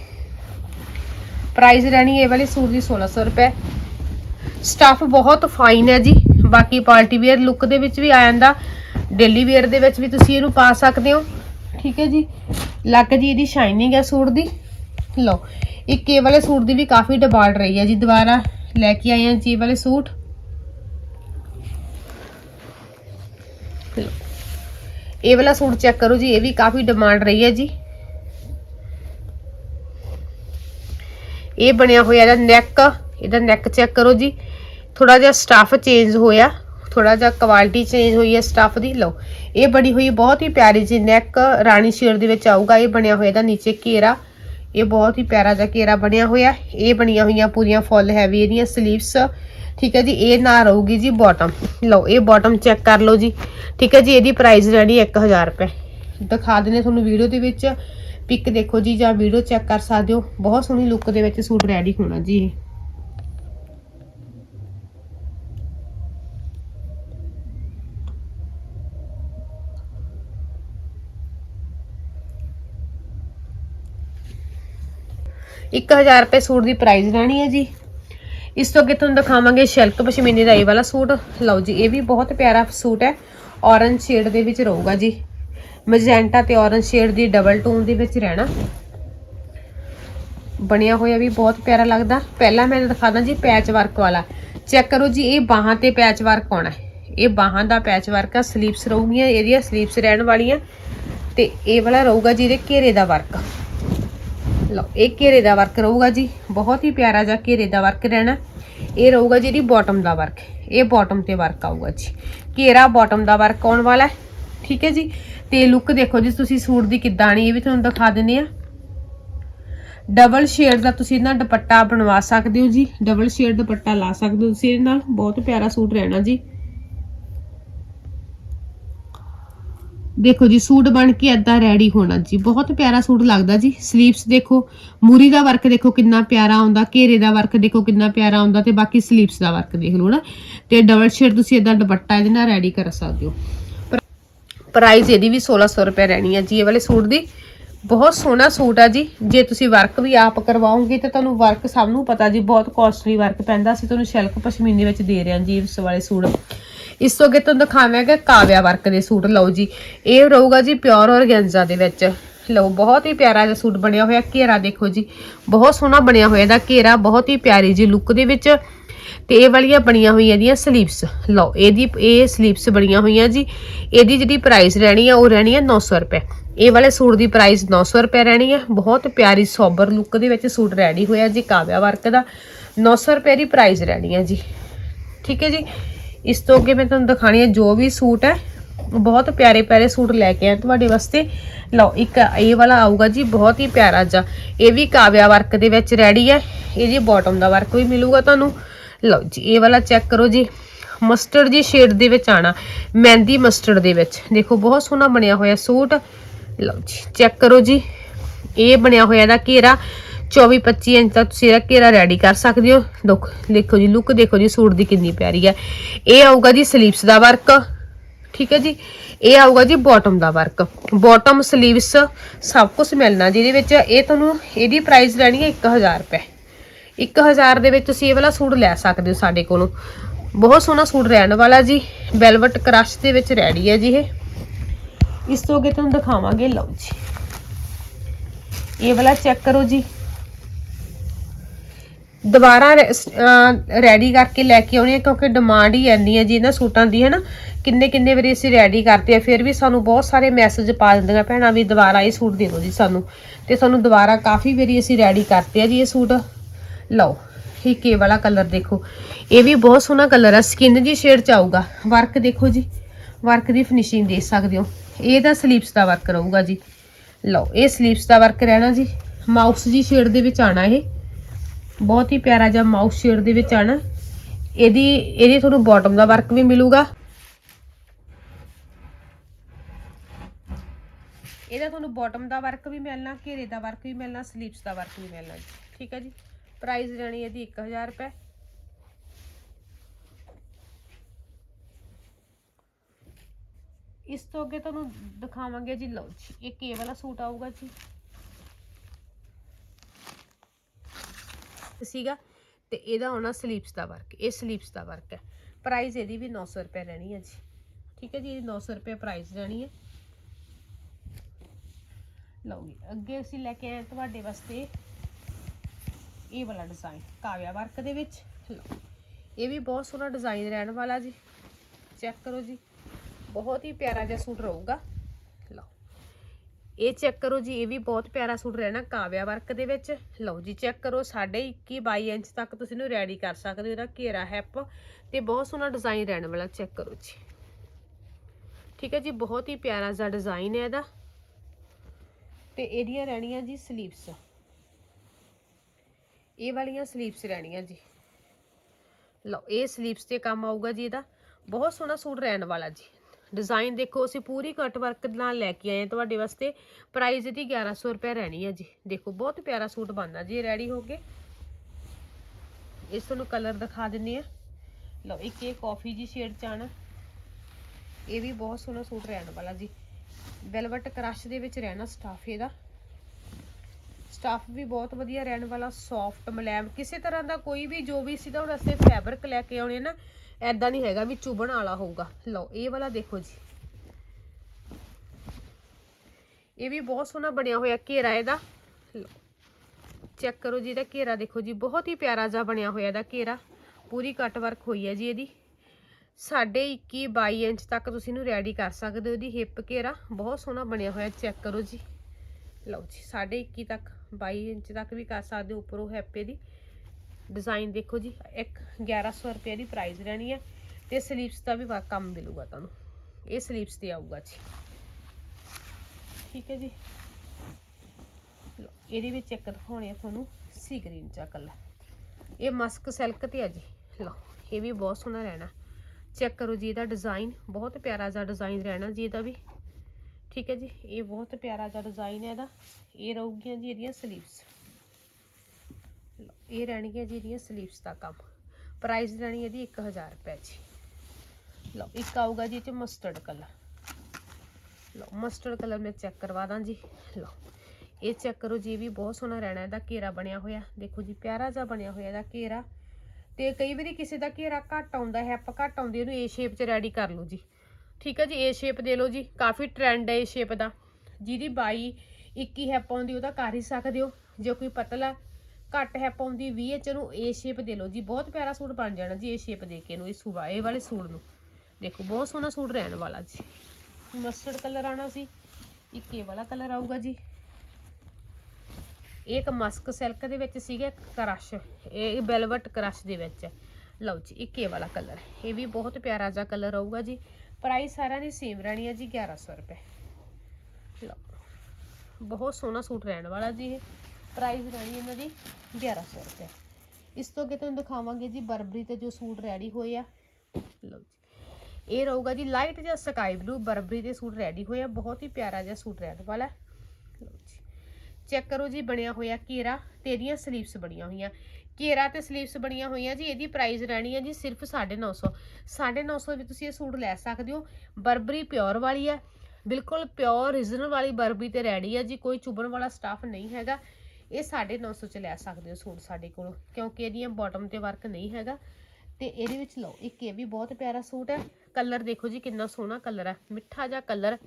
ਪ੍ਰਾਈਸ ਰਹਿਣੀ ਇਹ ਵਾਲੀ ਸੂਟ ਦੀ 1600 ਰੁਪਏ। ਸਟਫ ਬਹੁਤ ਫਾਈਨ ਹੈ ਜੀ, ਬਾਕੀ ਪਾਰਟੀ ਵੇਅਰ ਲੁੱਕ ਦੇ ਵਿੱਚ ਵੀ ਆ ਜਾਂਦਾ। ਡੇਲੀ ਵੇਅਰ ਦੇ ਵਿੱਚ ਵੀ ਤੁਸੀਂ ਇਹਨੂੰ ਪਾ ਸਕਦੇ ਹੋ। ਠੀਕ ਹੈ ਜੀ। ਲੱਕ ਜੀ ਇਹਦੀ ਸ਼ਾਈਨਿੰਗ ਹੈ ਸੂਟ ਦੀ। ਲਓ, ਇੱਕ ਇਹ ਵਾਲੇ ਸੂਟ ਦੀ ਵੀ ਕਾਫੀ ਡਿਮਾਂਡ ਰਹੀ ਹੈ ਜੀ। ਦੁਬਾਰਾ ਲੈ ਕੇ ਆਏ ਹਾਂ ਜੀ ਵਾਲੇ ਸੂਟ। ਇਹ ਵਾਲਾ ਸੂਟ ਚੈੱਕ ਕਰੋ ਜੀ, ਇਹ ਵੀ ਕਾਫੀ ਡਿਮਾਂਡ ਰਹੀ ਹੈ ਜੀ। ਇਹ ਬਣਿਆ ਹੋਇਆ ਇਹਦਾ ਨੈਕ ਇਹਦਾ ਨੈਕ ਚੈੱਕ ਕਰੋ ਜੀ। ਥੋੜਾ ਜਿਹਾ ਸਟਫ ਚੇਂਜ ਹੋਇਆ। ਥੋੜਾ ਜਿਹਾ ਕੁਆਲਿਟੀ ਚੇਂਜ ਹੋਈ ਹੈ ਸਟਫ ਦੀ, ਲਓ। ਇਹ ਬਣੀ ਹੋਈ ਬਹੁਤ ਹੀ ਪਿਆਰੀ ਜੀ ਨੈਕ ਰਾਣੀ ਸ਼ੇਰ ਦੇ ਵਿੱਚ ਆਊਗਾ। ਇਹ ਬਣਿਆ ਹੋਇਆ ਇਹਦਾ ਨੀਚੇ ਘੇਰਾ। ਇਹ ਬਹੁਤ ਹੀ ਪਿਆਰਾ ਜਿਹਾ ਘੇਰਾ ਬਣਿਆ ਹੋਇਆ। ਇਹ ਬਣੀਆਂ ਹੋਈਆਂ ਪੂਰੀਆਂ ਫੁੱਲ ਹੈਵੀ ਇਹਦੀਆਂ ਸਲੀਵਸ ਠੀਕ ਹੈ ਜੀ, ਇਹ ਨਾ ਰਹੂਗੀ ਜੀ ਬਾਟਮ ਲਓ, ਇਹ ਬਾਟਮ ਚੈੱਕ ਕਰ ਲਓ ਜੀ। ਠੀਕ ਹੈ ਜੀ, ਇਹਦੀ ਪ੍ਰਾਈਸ ਰਹਿਣੀ 1000 ਰੁਪਏ। ਦਿਖਾ ਦਿੰਦੇ ਤੁਹਾਨੂੰ ਵੀਡੀਓ ਦੇ ਵਿੱਚ। ਪਿਕ ਦੇਖੋ ਜੀ ਜਾਂ ਵੀਡੀਓ ਚੈੱਕ ਕਰ ਸਕਦੇ ਹੋ। ਬਹੁਤ ਸੋਹਣੀ ਲੁੱਕ ਦੇ ਵਿੱਚ ਸੂਟ ਰੈਡੀ ਹੋਣਾ ਜੀ। ਇਹ 1000 ਰੁਪਏ ਸੂਟ ਦੀ ਪ੍ਰਾਈਸ ਰਹਿਣੀ ਹੈ ਜੀ। ਇਸ ਤੋਂ ਅੱਗੇ ਤੁਹਾਨੂੰ ਦਿਖਾਵਾਂਗੇ ਸ਼ਿਲਕ ਪਸ਼ਮੀਨੇ ਦਾ ਇਹ ਵਾਲਾ ਸੂਟ। ਲਓ ਜੀ, ਇਹ ਵੀ ਬਹੁਤ ਪਿਆਰਾ ਸੂਟ ਹੈ। ਔਰੰਜ ਸ਼ੇਡ ਦੇ ਵਿੱਚ ਰਹੂਗਾ ਜੀ। ਮੈਜੈਂਟਾ ਤੇ ਔਰੰਜ ਸ਼ੇਡ ਦੀ ਡਬਲ ਟੋਨ ਦੇ ਵਿੱਚ ਰਹਿਣਾ। ਬਣਿਆ ਹੋਇਆ ਵੀ ਬਹੁਤ ਪਿਆਰਾ ਲੱਗਦਾ। ਪਹਿਲਾਂ ਮੈਂ ਦਿਖਾਦਾ ਜੀ ਪੈਚ ਵਰਕ ਵਾਲਾ। ਚੈੱਕ ਕਰੋ ਜੀ, ਇਹ ਬਾਹਾਂ ਤੇ ਪੈਚ ਵਰਕ ਆਉਣਾ ਇਹ ਬਾਹਾਂ ਦਾ ਪੈਚ ਵਰਕ ਆ ਸਲੀਵਸ ਰਹੂਗੀਆਂ, ਇਹਦੀਆਂ ਸਲੀਵਸ ਰਹਿਣ ਵਾਲੀਆਂ। ਤੇ ਇਹ ਵਾਲਾ ਰਹੂਗਾ ਜੀ, ਇਹਦੇ ਘੇਰੇ ਦਾ ਵਰਕ ਲਓ, ਇਹ ਘੇਰੇ ਦਾ ਵਰਕ ਰਹੂਗਾ ਜੀ। ਬਹੁਤ ਹੀ ਪਿਆਰਾ ਜਿਹਾ ਘੇਰੇ ਦਾ ਵਰਕ ਰਹਿਣਾ। ਇਹ ਰਹੂਗਾ ਜਿਹੜੀ ਬਾਟਮ ਦਾ ਵਰਕ। ਇਹ ਬਾਟਮ ਤੇ ਵਰਕ ਆਊਗਾ ਜੀ। ਘੇਰਾ ਬਾਟਮ ਦਾ ਵਰਕ ਆਉਣ ਵਾਲਾ ਹੈ। ਠੀਕ ਹੈ ਜੀ? ਤੇ ਲੁੱਕ ਦੇਖੋ ਜੀ, ਤੁਸੀਂ ਸੂਟ ਦੀ ਕਿੱਦਾਂ ਆਣੀ ਇਹ ਵੀ ਤੁਹਾਨੂੰ ਦਿਖਾ ਦਿੰਨੇ ਆ ਡਬਲ ਸ਼ੇਡ ਦਾ ਤੁਸੀਂ ਇਹਨਾਂ ਦੁਪੱਟਾ ਬਣਵਾ ਸਕਦੇ ਹੋ ਜੀ। ਡਬਲ ਸ਼ੇਡ ਦੁਪੱਟਾ ਲਾ ਸਕਦੇ ਹੋ ਤੁਸੀਂ ਇਹਦੇ ਨਾਲ। ਬਹੁਤ ਪਿਆਰਾ ਸੂਟ ਰਹਿਣਾ ਜੀ। ਦੇਖੋ ਜੀ, ਸੂਟ ਬਣ ਕੇ ਏਦਾਂ ਰੈਡੀ ਹੋਣਾ ਜੀ। ਬਹੁਤ ਪਿਆਰਾ ਸੂਟ ਲੱਗਦਾ ਜੀ। ਸਲੀਵਸ ਦੇਖੋ, ਮੂਰੀ ਦਾ ਵਰਕ ਦੇਖੋ ਕਿੰਨਾ ਪਿਆਰਾ ਆਉਂਦਾ, ਘੇਰੇ ਦਾ ਵਰਕ ਦੇਖੋ ਕਿੰਨਾ ਪਿਆਰਾ ਆਉਂਦਾ ਤੇ ਬਾਕੀ ਸਲੀਵਸ ਦਾ ਵਰਕ ਦੇਖ ਲਓ ਨਾ। ਤੇ ਡਬਲ ਸ਼ੇਡ ਤੁਸੀਂ ਏਦਾਂ ਦੁਪੱਟਾ ਇਹਦੇ ਨਾਲ ਰੈਡੀ ਕਰ ਸਕਦੇ ਹੋ। ਪ੍ਰਾਈਸ ਇਹਦੀ ਵੀ 1600 ਰੁਪਏ ਰਹਿਣੀ ਹੈ ਜੀ, ਇਹ ਵਾਲੇ ਸੂਟ ਦੀ। ਬਹੁਤ ਸੋਹਣਾ ਸੂਟ ਆ ਜੀ। ਜੇ ਤੁਸੀਂ ਵਰਕ ਵੀ ਆਪ ਕਰਵਾਓਗੇ ਤਾਂ ਤੁਹਾਨੂੰ ਵਰਕ ਸਭ ਨੂੰ ਪਤਾ ਜੀ, ਬਹੁਤ ਕਾਸਟਲੀ ਵਰਕ ਪੈਂਦਾ। ਅਸੀਂ ਤੁਹਾਨੂੰ ਸ਼ਿਲਕ ਪਸ਼ਮੀਨੇ ਵਿੱਚ ਦੇ ਰਹੇ ਹਾਂ ਜੀ, ਇਸ ਵਾਲੇ ਸੂਟ। ਇਸ ਤੋਂ ਅੱਗੇ ਤੁਹਾਨੂੰ ਦਿਖਾਵਾਂਗੇ ਕਾਵਿਆ ਵਰਕ ਦੇ ਸੂਟ। ਲਓ ਜੀ, ਇਹ ਰਹੂਗਾ ਜੀ ਪਿਓਰ ਔਰਗੈਂਜ਼ਾ ਦੇ ਵਿੱਚ। ਲਓ, ਬਹੁਤ ਹੀ ਪਿਆਰਾ ਜਿਹਾ ਸੂਟ ਬਣਿਆ ਹੋਇਆ, ਘੇਰਾ ਦੇਖੋ ਜੀ। ਬਹੁਤ ਸੋਹਣਾ ਬਣਿਆ ਹੋਇਆ ਇਹਦਾ ਘੇਰਾ, ਬਹੁਤ ਹੀ ਪਿਆਰੀ ਜੀ ਲੁੱਕ ਦੇ ਵਿੱਚ। ਤੇ ਇਹ ਵਾਲੀਆਂ ਬਣੀਆਂ ਹੋਈਆਂ ਇਹਦੀਆਂ ਸਲੀਵਸ ਲਓ, ਇਹਦੀ, ਇਹ ਸਲੀਵਸ ਬਣੀਆਂ ਹੋਈਆਂ ਜੀ। ਇਹਦੀ ਜਿਹੜੀ ਪ੍ਰਾਈਸ ਰਹਿਣੀ ਆ, ਉਹ ਰਹਿਣੀ ਆ 900 ਰੁਪਏ। ਇਹ ਵਾਲੇ ਸੂਟ ਦੀ ਪ੍ਰਾਈਸ 900 ਰੁਪਏ ਰਹਿਣੀ ਹੈ ਬਹੁਤ ਪਿਆਰੀ ਸੋਬਰ ਲੁੱਕ ਦੇ ਵਿੱਚ ਸੂਟ ਰੈਡੀ ਹੋਇਆ ਜੀ ਕਾਵਿਆ ਵਰਕ ਦਾ। 900 ਰੁਪਏ ਦੀ ਪ੍ਰਾਈਸ ਰਹਿਣੀ ਹੈ ਜੀ। ਠੀਕ ਹੈ ਜੀ? ਇਸ ਤੋਂ ਅੱਗੇ ਮੈਂ ਤੁਹਾਨੂੰ ਦਿਖਾਣੀ ਹੈ ਜੋ ਵੀ ਸੂਟ ਹੈ। ਬਹੁਤ ਪਿਆਰੇ ਪਿਆਰੇ ਸੂਟ ਲੈ ਕੇ ਆਏ ਤੁਹਾਡੇ ਵਾਸਤੇ। ਲਓ, ਇੱਕ ਇਹ ਵਾਲਾ ਆਊਗਾ ਜੀ, ਬਹੁਤ ਹੀ ਪਿਆਰਾ ਜਿਹਾ। ਇਹ ਵੀ ਕਾਵਿਆ ਵਰਕ ਦੇ ਵਿੱਚ ਰੈਡੀ ਹੈ। ਇਹ ਜੀ ਬਾਟਮ ਦਾ ਵਰਕ ਵੀ ਮਿਲੂਗਾ ਤੁਹਾਨੂੰ। ਲਓ ਜੀ, ਇਹ ਵਾਲਾ ਚੈੱਕ ਕਰੋ ਜੀ। ਮਸਟਰਡ ਜੀ ਸ਼ੇਡ ਦੇ ਵਿੱਚ ਆਣਾ ਮਹਿੰਦੀ ਮਸਟਰਡ ਦੇ ਵਿੱਚ। ਦੇਖੋ, ਬਹੁਤ ਸੋਹਣਾ ਬਣਿਆ ਹੋਇਆ ਸੂਟ। ਲਓ ਜੀ ਚੈੱਕ ਕਰੋ ਜੀ। ਇਹ ਬਣਿਆ ਹੋਇਆ ਇਹਦਾ ਘੇਰਾ। 24 25 ਇੰਚ ਤੱਕ ਤੁਸੀਂ ਇਹਦਾ ਘੇਰਾ ਰੈਡੀ ਕਰ ਸਕਦੇ ਹੋ। ਦੇਖੋ ਦੇਖੋ ਜੀ ਲੁੱਕ ਦੇਖੋ ਜੀ, ਸੂਟ ਦੀ ਕਿੰਨੀ ਪਿਆਰੀ ਹੈ। ਇਹ ਆਊਗਾ ਜੀ ਸਲੀਵਸ ਦਾ ਵਰਕ ਠੀਕ ਹੈ ਜੀ? ਇਹ ਆਊਗਾ ਜੀ ਬਾਟਮ ਦਾ ਵਰਕ ਬਾਟਮ ਸਲੀਵਸ ਸਭ ਕੁਝ ਮਿਲਣਾ ਜਿਹਦੇ ਵਿੱਚ। ਇਹ ਤੁਹਾਨੂੰ ਇਹਦੀ ਪ੍ਰਾਈਸ ਰਹਿਣੀ ਹੈ 1000 ਰੁਪਏ। 1000 ਦੇ ਵਿੱਚ ਤੁਸੀਂ ਇਹ ਵਾਲਾ ਸੂਟ ਲੈ ਸਕਦੇ ਹੋ ਸਾਡੇ ਕੋਲੋਂ। ਬਹੁਤ ਸੋਹਣਾ ਸੂਟ ਰਹਿਣ ਵਾਲਾ ਜੀ। ਵੈਲਵਟ ਕ੍ਰਸ਼ ਦੇ ਵਿੱਚ ਰੈਡੀ ਹੈ ਜੀ ਇਹ। ਇਸ ਤੋਂ ਅੱਗੇ ਤੁਹਾਨੂੰ ਦਿਖਾਵਾਂਗੇ, ਲਓ ਜੀ। ਇਹ ਵਾਲਾ ਚੈੱਕ ਕਰੋ ਜੀ। ਦੁਬਾਰਾ ਰੈਡੀ ਕਰਕੇ ਲੈ ਕੇ ਆਉਣੀ ਹੈ, ਕਿਉਂਕਿ ਡਿਮਾਂਡ ਹੀ ਇੰਨੀ ਹੈ ਜੀ, ਇਹਨਾਂ ਸੂਟਾਂ ਦੀ ਹੈ ਨਾ ਕਿੰਨੇ ਕਿੰਨੇ ਵਾਰੀ ਅਸੀਂ ਰੈਡੀ ਕਰਤੇ ਆ, ਫਿਰ ਵੀ ਸਾਨੂੰ ਬਹੁਤ ਸਾਰੇ ਮੈਸੇਜ ਪਾ ਦਿੰਦੀਆਂ ਭੈਣਾਂ ਵੀ ਦੁਬਾਰਾ ਇਹ ਸੂਟ ਦੇ ਦਿਓ ਜੀ ਸਾਨੂੰ। ਤੇ ਸਾਨੂੰ ਦੁਬਾਰਾ ਕਾਫੀ ਵਾਰੀ ਅਸੀਂ ਰੈਡੀ ਕਰਤੇ ਆ ਜੀ ਇਹ ਸੂਟ। ਲਓ ਇਹ ਕੇ ਵਾਲਾ ਕਲਰ ਦੇਖੋ। ਇਹ ਵੀ ਬਹੁਤ ਸੋਹਣਾ ਕਲਰ ਆ ਸਕਿਨ ਜੀ ਸ਼ੇਡ ਚ ਆਊਗਾ। ਵਰਕ ਦੇਖੋ ਜੀ ਵਰਕ ਦੀ ਫਿਨਿਸ਼ਿੰਗ ਦੇਖ ਸਕਦੇ ਹੋ। ਇਹ ਦਾ ਸਲੀਵਸ ਦਾ ਵਰਕ ਰਹੂਗਾ ਜੀ। ਲਓ, ਇਹ ਸਲੀਵਸ ਦਾ ਵਰਕ ਰਹਿਣਾ ਜੀ। ਮਾਊਸ ਜੀ ਸ਼ੇਡ ਦੇ ਵਿੱਚ ਆਣਾ ਇਹ। ਬਹੁਤ ਹੀ ਪਿਆਰਾ ਜਿਹਾ ਮਾਊਸ ਸ਼ੇਡ ਦੇ ਵਿੱਚ ਆਣਾ। ਇਹਦੀ ਇਹਦੀ ਤੁਹਾਨੂੰ ਬਾਟਮ ਦਾ ਵਰਕ ਵੀ ਮਿਲੂਗਾ। ਇਹਦਾ ਤੁਹਾਨੂੰ ਬਾਟਮ ਦਾ ਵਰਕ ਵੀ ਮਿਲਣਾ, ਘੇਰੇ ਦਾ ਵਰਕ ਵੀ ਮਿਲਣਾ ਸਲੀਪਸ ਦਾ ਵਰਕ ਵੀ ਮਿਲਣਾ ਠੀਕ ਹੈ ਜੀ? ਪ੍ਰਾਈਸ ਰਹਿਣੀ ਇਹਦੀ 1000 ਰੁਪਏ। ਇਸ ਤੋਂ ਅੱਗੇ ਤੁਹਾਨੂੰ ਦਿਖਾਵਾਂਗੇ ਜੀ। ਲਓ ਜੀ, ਇਹ ਕੇ ਵਾਲਾ ਸੂਟ ਆਊਗਾ ਜੀ। ਸੀਗਾ ਤੇ ਇਹਦਾ ਆਉਣਾ ਸਲੀਪਸ ਦਾ ਵਰਕ, ਇਹ ਸਲੀਪਸ ਦਾ ਵਰਕ ਹੈ। ਪ੍ਰਾਈਸ ਇਹਦੀ ਵੀ 900 ਰੁਪਏ ਰਹਿਣੀ ਹੈ ਜੀ। ਠੀਕ ਹੈ ਜੀ ਇਹਦੀ 900 ਰੁਪਏ ਪ੍ਰਾਈਸ ਰਹਿਣੀ ਹੈ। ਲਓ ਜੀ, ਅੱਗੇ ਅਸੀਂ ਲੈ ਕੇ ਆਏ ਤੁਹਾਡੇ ਵਾਸਤੇ ਇਹ ਵਾਲਾ ਡਿਜ਼ਾਈਨ ਕਾਵਿਆ ਵਰਕ ਦੇ ਵਿੱਚ। ਲਓ, ਇਹ ਵੀ ਬਹੁਤ ਸੋਹਣਾ ਡਿਜ਼ਾਈਨ ਰਹਿਣ ਵਾਲਾ ਜੀ। ਚੈੱਕ ਕਰੋ ਜੀ, ਬਹੁਤ ਹੀ ਪਿਆਰਾ ਜਿਹਾ ਸੂਟ ਰਹੂਗਾ। ਇਹ ਚੈੱਕ ਕਰੋ ਜੀ, ਇਹ ਵੀ ਬਹੁਤ ਪਿਆਰਾ ਸੂਟ ਰਹਿਣਾ ਕਾਵਿਆ ਵਰਕ ਦੇ ਵਿੱਚ। ਲਓ ਜੀ, ਚੈੱਕ ਕਰੋ 21 22 ਇੰਚ ਤੱਕ ਤੁਸੀਂ ਇਹਨੂੰ ਰੈਡੀ ਕਰ ਸਕਦੇ ਹੋ, ਇਹਦਾ ਘੇਰਾ ਹੈਪ ਤੇ ਬਹੁਤ ਸੋਹਣਾ ਡਿਜ਼ਾਈਨ ਰਹਿਣ ਵਾਲਾ, ਚੈੱਕ ਕਰੋ ਜੀ। ਠੀਕ ਹੈ ਜੀ, ਬਹੁਤ ਹੀ ਪਿਆਰਾ ਜਿਹਾ ਡਿਜ਼ਾਈਨ ਹੈ ਇਹਦਾ। ਤੇ ਇਹਦੀਆਂ ਰਹਿਣੀਆਂ ਜੀ ਸਲੀਵਸ। ਇਹ ਵਾਲੀਆਂ ਸਲੀਵਸ ਰਹਿਣੀਆਂ ਜੀ। ਲਓ, ਇਹ ਸਲੀਵਸ ਤੇ ਕੰਮ ਆਊਗਾ ਜੀ ਇਹਦਾ। ਬਹੁਤ ਸੋਹਣਾ ਸੂਟ ਰਹਿਣ ਵਾਲਾ ਜੀ। ਡਿਜ਼ਾਈਨ ਦੇਖੋ, ਅਸੀਂ ਪੂਰੀ ਕੱਟ ਵਰਕ ਨਾਲ ਲੈ ਕੇ ਆਏ ਤੁਹਾਡੇ ਵਾਸਤੇ ਪ੍ਰਾਈਸ ਇਹਦੀ 1100 ਰੁਪਏ ਰਹਿਣੀ ਹੈ ਜੀ। ਦੇਖੋ, ਬਹੁਤ ਪਿਆਰਾ ਸੂਟ ਬਣਦਾ ਜੀ ਰੈਡੀ ਹੋ ਕੇ ਇਸ ਤੁਹਾਨੂੰ ਕਲਰ ਦਿਖਾ ਦਿੰਨੇ ਆ ਲਓ, ਇੱਕ ਇਹ ਕਾਫੀ ਜੀ ਸ਼ੇਡ ਚ ਆਣਾ ਇਹ ਵੀ ਬਹੁਤ ਸੋਹਣਾ ਸੂਟ ਰਹਿਣ ਵਾਲਾ ਜੀ। ਵੈਲਵਟ ਕ੍ਰਸ਼ ਦੇ ਵਿੱਚ ਰਹਿਣਾ ਸਟਾਫ ਇਹਦਾ। ਸਟਾਫ ਵੀ ਬਹੁਤ ਵਧੀਆ ਰਹਿਣ ਵਾਲਾ ਸੌਫਟ ਮਲੈਮ। ਕਿਸੇ ਤਰ੍ਹਾਂ ਦਾ ਕੋਈ ਵੀ, ਜੋ ਵੀ ਸਿੱਧਾ ਹੁਣ ਅਸੀਂ ਫੈਬਰਿਕ ਲੈ ਕੇ ਆਉਣੇ ਨਾ ਐਦਾਂ ਨਹੀਂ ਹੈਗਾ ਵੀ ਚੁਭਣ ਵਾਲਾ ਹੋਊਗਾ। ਲਓ, ਇਹ ਵਾਲਾ ਦੇਖੋ ਜੀ। ਇਹ ਵੀ ਬਹੁਤ ਸੋਹਣਾ ਬਣਿਆ ਹੋਇਆ ਘੇਰਾ ਇਹਦਾ। ਲਓ, ਚੈੱਕ ਕਰੋ ਜੀ, ਇਹਦਾ ਘੇਰਾ ਦੇਖੋ ਜੀ, ਬਹੁਤ ਹੀ ਪਿਆਰਾ ਜਿਹਾ ਬਣਿਆ ਹੋਇਆ ਇਹਦਾ ਘੇਰਾ। ਪੂਰੀ ਕੱਟ ਵਰਕ ਹੋਈ ਹੈ ਜੀ ਇਹਦੀ। ਸਾਢੇ 21 22 ਇੰਚ ਤੱਕ ਤੁਸੀਂ ਇਹਨੂੰ ਰੈਡੀ ਕਰ ਸਕਦੇ ਹੋ ਇਹਦੀ ਹਿੱਪ ਘੇਰਾ। ਬਹੁਤ ਸੋਹਣਾ ਬਣਿਆ ਹੋਇਆ, ਚੈੱਕ ਕਰੋ ਜੀ। ਲਓ ਜੀ, ਸਾਢੇ 21 ਤੱਕ 22 ਇੰਚ ਤੱਕ ਵੀ ਕਰ ਸਕਦੇ ਹੋ, ਉੱਪਰੋਂ ਹੈਪੇ ਦੀ ਡਿਜ਼ਾਈਨ ਦੇਖੋ ਜੀ ਇੱਕ 1100 ਰੁਪਏ ਦੀ ਪ੍ਰਾਈਸ ਰਹਿਣੀ ਹੈ ਤੇ ਸਲੀਵਸ ਦਾ ਵੀ ਵਾ- ਕੰਮ ਮਿਲੂਗਾ ਤੁਹਾਨੂੰ। ਇਹ ਸਲੀਵਸ ਤੇ ਆਊਗਾ ਜੀ। ਠੀਕ ਹੈ ਜੀ। ਲਓ, ਇਹਦੇ ਵਿੱਚ ਇੱਕ ਦਿਖਾਉਣੇ ਆ ਤੁਹਾਨੂੰ ਸੀ ਗ੍ਰੀਨ ਚਾ ਕਲਰ ਇਹ ਮਸਕ ਸਿਲਕ ਤੇ ਆ ਜੀ। ਲਓ ਇਹ ਵੀ ਬਹੁਤ ਸੋਹਣਾ ਰਹਿਣਾ। ਚੈੱਕ ਕਰੋ ਜੀ ਇਹਦਾ ਡਿਜ਼ਾਈਨ ਬਹੁਤ ਪਿਆਰਾ ਜਿਹਾ ਡਿਜ਼ਾਈਨ ਰਹਿਣਾ ਜੀ ਇਹਦਾ ਵੀ। ਠੀਕ ਹੈ ਜੀ ਇਹ ਬਹੁਤ ਪਿਆਰਾ ਜਿਹਾ ਡਿਜ਼ਾਈਨ ਹੈ ਇਹਦਾ। ਇਹ ਰਹੂਗੀਆਂ ਜੀ ਇਹਦੀਆਂ ਸਲੀਵਸ ਇਹ ਰਹਿਣਗੀਆਂ ਜੀ ਇਹਦੀਆਂ ਸਲੀਵਸ ਦਾ ਕੰਮ। ਪ੍ਰਾਈਸ ਰਹਿਣੀ ਇਹਦੀ 1000 ਰੁਪਏ ਜੀ। ਲਓ, ਇੱਕ ਆਊਗਾ ਜੀ ਇਹ ਚ ਮਸਟਰਡ ਕਲਰ ਲਓ ਮਸਟਰਡ ਕਲਰ ਮੈਂ ਚੈੱਕ ਕਰਵਾ ਦਾਂ ਜੀ। ਲਓ, ਇਹ ਚੈੱਕ ਕਰੋ ਜੀ, ਇਹ ਵੀ ਬਹੁਤ ਸੋਹਣਾ ਰਹਿਣਾ, ਇਹਦਾ ਘੇਰਾ ਬਣਿਆ ਹੋਇਆ। ਦੇਖੋ ਜੀ, ਪਿਆਰਾ ਜਿਹਾ ਬਣਿਆ ਹੋਇਆ ਇਹਦਾ ਘੇਰਾ। ਤੇ ਕਈ ਵਾਰੀ ਕਿਸੇ ਦਾ ਘੇਰਾ ਘੱਟ ਆਉਂਦਾ ਹੈ, ਆਪਾਂ ਘੱਟ ਆਉਂਦੀ ਉਹਨੂੰ ਏ ਸ਼ੇਪ 'ਚ ਰੈਡੀ ਕਰ ਲਓ ਜੀ। ਠੀਕ ਹੈ ਜੀ ਏ ਸ਼ੇਪ ਦੇ ਲਓ ਜੀ, ਕਾਫੀ ਟ੍ਰੈਂਡ ਹੈ ਏ ਸ਼ੇਪ ਦਾ। ਜਿਹਦੀ 22 21 ਹੈਪ ਆਉਂਦੀ ਉਹਦਾ ਕਰ ਹੀ ਸਕਦੇ ਹੋ। ਜੇ ਕੋਈ ਪਤਲਾ ਘੱਟ ਹੈ ਪਾਉਂਦੀ 20 ਚ ਨੂੰ ਏ ਸ਼ੇਪ ਦੇ ਲਓ ਜੀ। ਬਹੁਤ ਪਿਆਰਾ ਸੂਟ ਬਣ ਜਾਣਾ ਜੀ ਏ ਸ਼ੇਪ ਦੇ ਕੇ ਇਹਨੂੰ, ਇਹ ਸੂਬਾ, ਇਹ ਵਾਲੇ ਸੂਟ ਨੂੰ। ਦੇਖੋ, ਬਹੁਤ ਸੋਹਣਾ ਸੂਟ ਰਹਿਣ ਵਾਲਾ ਜੀ। ਮਸਟਰਡ ਕਲਰ ਆਣਾ ਸੀ। ਇੱਕ ਇਹ ਵਾਲਾ ਕਲਰ ਆਊਗਾ ਜੀ। ਇਹ ਇੱਕ ਮਸਕ ਸਿਲਕ ਦੇ ਵਿੱਚ ਸੀਗਾ, ਕਰਸ਼। ਇਹ ਵੈਲਵਟ ਕਰਸ਼ ਦੇ ਵਿੱਚ। ਹੈ। ਲਓ ਜੀ, ਇੱਕ ਇਹ ਵਾਲਾ ਕਲਰ ਇਹ ਵੀ ਬਹੁਤ ਪਿਆਰਾ ਜਿਹਾ ਕਲਰ ਆਊਗਾ ਜੀ। ਪ੍ਰਾਈਸ ਸਾਰਿਆਂ ਦੀ ਸੇਮ ਰਹਿਣੀ ਹੈ ਜੀ 1100 ਰੁਪਏ। ਲਓ, ਬਹੁਤ ਸੋਹਣਾ ਸੂਟ ਰਹਿਣ ਵਾਲਾ ਜੀ ਇਹ। ਪ੍ਰਾਈਸ ਰਹਿਣੀ ਇਹਨਾਂ ਦੀ 1100 ਰੁਪਏ। ਇਸ ਤੋਂ ਅੱਗੇ ਤੁਹਾਨੂੰ ਦਿਖਾਵਾਂਗੇ ਜੀ ਬਰਬਰੀ ਤੇ ਜੋ ਸੂਟ ਰੈਡੀ ਹੋਏ ਆ। ਲਓ ਜੀ। ਇਹ ਰਹੂਗਾ ਜੀ ਲਾਈਟ ਜਿਹਾ ਸਕਾਈ ਬਲੂ ਬਰਬਰੀ ਦੇ ਸੂਟ ਰੈਡੀ ਹੋਏ ਆ। ਬਹੁਤ ਹੀ ਪਿਆਰਾ ਜਿਹਾ ਸੂਟ ਰਹਿਣ ਵਾਲਾ ਲਓ ਜੀ। ਚੈੱਕ ਕਰੋ ਜੀ, ਬਣਿਆ ਹੋਇਆ ਘੇਰਾ ਤੇ ਇਹਦੀਆਂ ਸਲੀਵਸ ਬਣੀਆਂ ਹੋਈਆਂ। ਘੇਰਾ ਤੇ ਸਲੀਵਸ ਬਣੀਆਂ ਹੋਈਆਂ ਜੀ, ਇਹਦੀ ਪ੍ਰਾਈਸ ਰਹਿਣੀ ਹੈ ਜੀ ਸਿਰਫ 950 950 ਵੀ ਤੁਸੀਂ ਇਹ ਸੂਟ ਲੈ ਸਕਦੇ ਹੋ। ਬਰਬਰੀ ਪਿਓਰ ਵਾਲੀ ਹੈ। ਬਿਲਕੁਲ ਪਿਓਰ ਰੀਜਨਲ ਵਾਲੀ ਬਰਬਰੀ ਤੇ ਰੈਡੀ ਹੈ ਜੀ। ਕੋਈ ਚੁਬਣ ਵਾਲਾ ਸਟਾਫ ਨਹੀਂ ਹੈਗਾ। ਇਹ 950 ਚ ਲੈ ਸਕਦੇ ਹੋ ਸੂਟ ਸਾਡੇ ਕੋਲੋਂ, ਕਿਉਂਕਿ ਇਹਦੀਆਂ ਬਾਟਮ ਤੇ ਵਰਕ ਨਹੀਂ ਹੈਗਾ। ਤੇ ਇਹਦੇ ਵਿੱਚ ਲਓ, ਇੱਕ ਇਹ ਵੀ ਬਹੁਤ ਪਿਆਰਾ ਸੂਟ ਹੈ। ਕਲਰ ਦੇਖੋ ਜੀ ਕਿੰਨਾ ਸੋਹਣਾ ਕਲਰ ਹੈ। ਮਿੱਠਾ ਜਿਹਾ ਕਲਰ